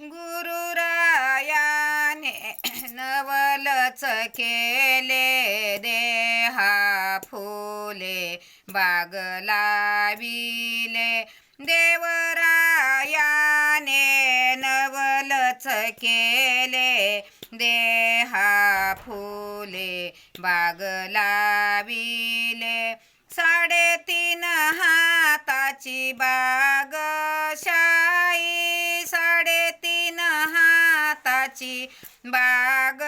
गुरुरायाने नवलच केले देहा फुले बाग लाविले. देवरायाने नवलच केले देहा फुले बाग लाविले. साडेतीन हाताची बाग शा हाताची बाग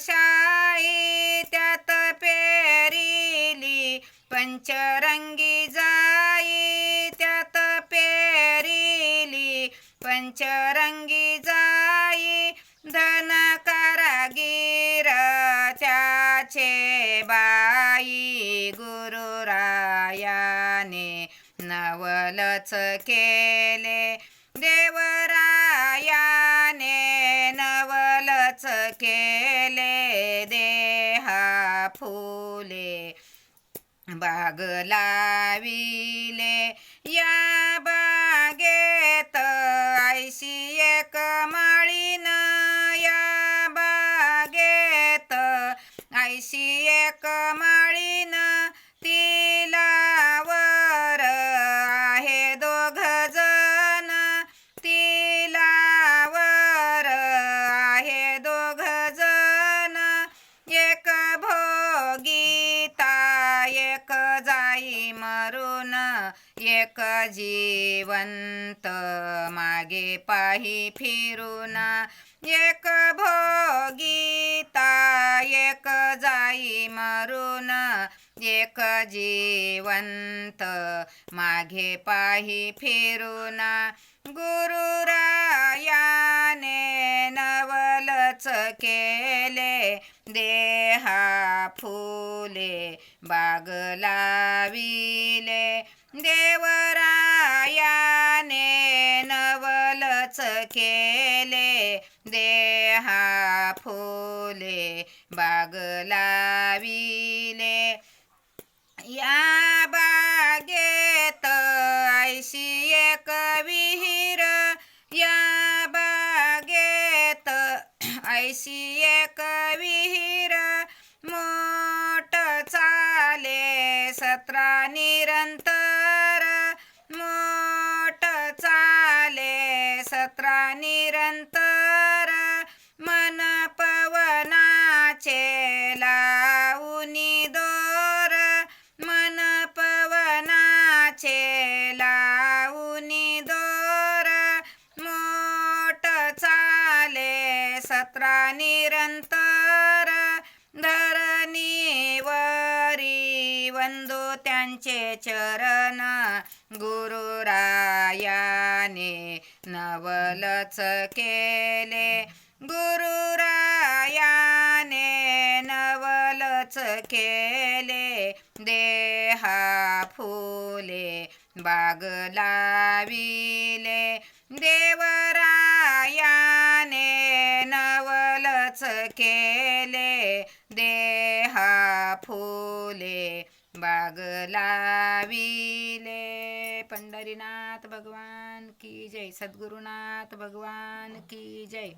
शाई त्यात पेरिली पंचरंगी जाई त्यात पेरिली पंचरंगी जाई धन कारागीर त्याचे बाई गुरुरायाने नवलच केले देवराया नवलच केले देहा फुले बाग लाविले. या बागेत आयशी एक माळीन या बागेत आयशी एक जीवंत मागे पाही फिरून एक भोगीता एक जाई मरून एक जीवंत मागे पाही फिरून गुरुरायाने नवलच केले देहा फुले बाग लाविले. देवरायाने नवलच केले देहा फुले बाग लाविले. या बागेत ऐशी एक विहीर या बागेत ऐशी एक विहीर. मोठ चाले सतरा सतरा निरंतर धरणीवरी वंदो त्यांचे चरण गुरुरायाने नवलच केले. गुरुरायाने नवलच केले. देहा फुले बाग लाविले. देवरायाने नवलच केले देहा फुले बाग लाविले. पंढरीनाथ भगवान की जय सद्गुरुनाथ भगवान की जय.